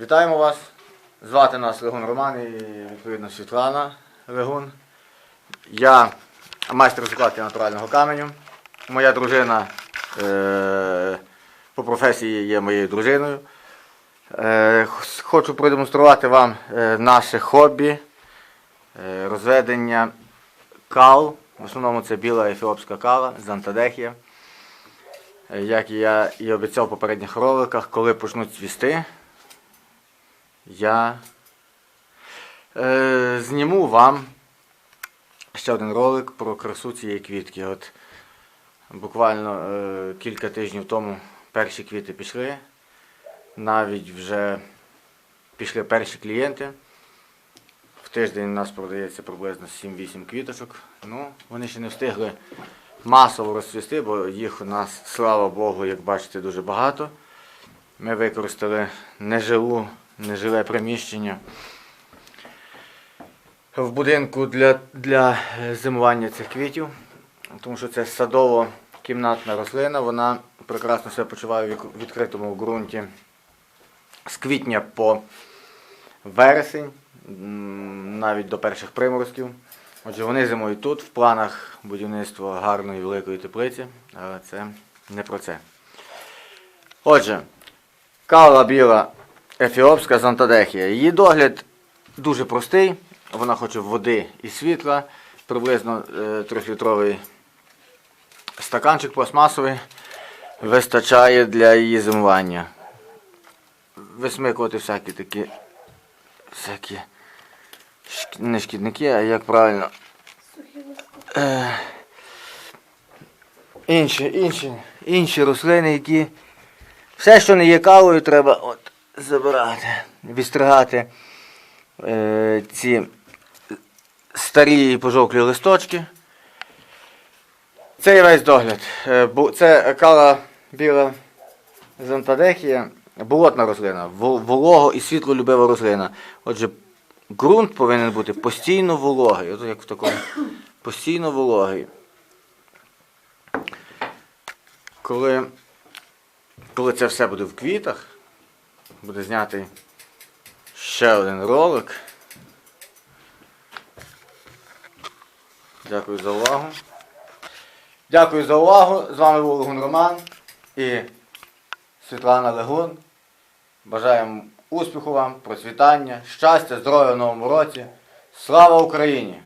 Вітаємо вас. Звати нас Легун Роман і відповідно Світлана Легун. Я майстер закладки натурального каменю. Моя дружина е- по професії є моєю дружиною. Е- хочу продемонструвати вам е, наше хобі е, розведення кал. В основному це біла ефіопська кала з антадехія. Е, Як я і обіцяв в попередніх роликах, коли почнуть цвісти, я е, зніму вам ще один ролик про красу цієї квітки. От буквально е, кілька тижнів тому перші квіти пішли. Навіть вже пішли перші клієнти. В тиждень у нас продається приблизно 7-8 квіточок. Ну, вони ще не встигли масово розцвісти, бо їх у нас, слава Богу, як бачите, дуже багато. Ми використали нежилу, нежиле приміщення в будинку для, для зимування цих квітів, тому що це садово-кімнатна рослина, вона прекрасно себе почуває в відкритому ґрунті з квітня по вересень, навіть до перших приморозків. Отже, вони зимують тут, в планах будівництва гарної великої теплиці, але це не про це. Отже, кала біла ефіопська з антадехія. Її догляд дуже простий. Вона хоче води і світла, приблизно е, 3-літровий стаканчик пластмасовий вистачає для її зимування. Висмикувати всякі такі всякі не шкідники, а як правильно. Е, інші, інші, інші рослини, які. Все, що не є кавою, треба от забирати, відстригати е, ці старі пожовклі листочки. Це є весь догляд. Е, Це кала біла зонтадехія, болотна рослина, вол- волого і світлолюбива рослина. Отже, ґрунт повинен бути постійно вологий, от як в такому постійно вологий. Коли, коли це все буде в квітах, буде знятий ще один ролик. Дякую за увагу. Дякую за увагу. З вами був Легун Роман і Світлана Легун. Бажаємо успіху вам, процвітання, щастя, здоров'я в новому році. Слава Україні!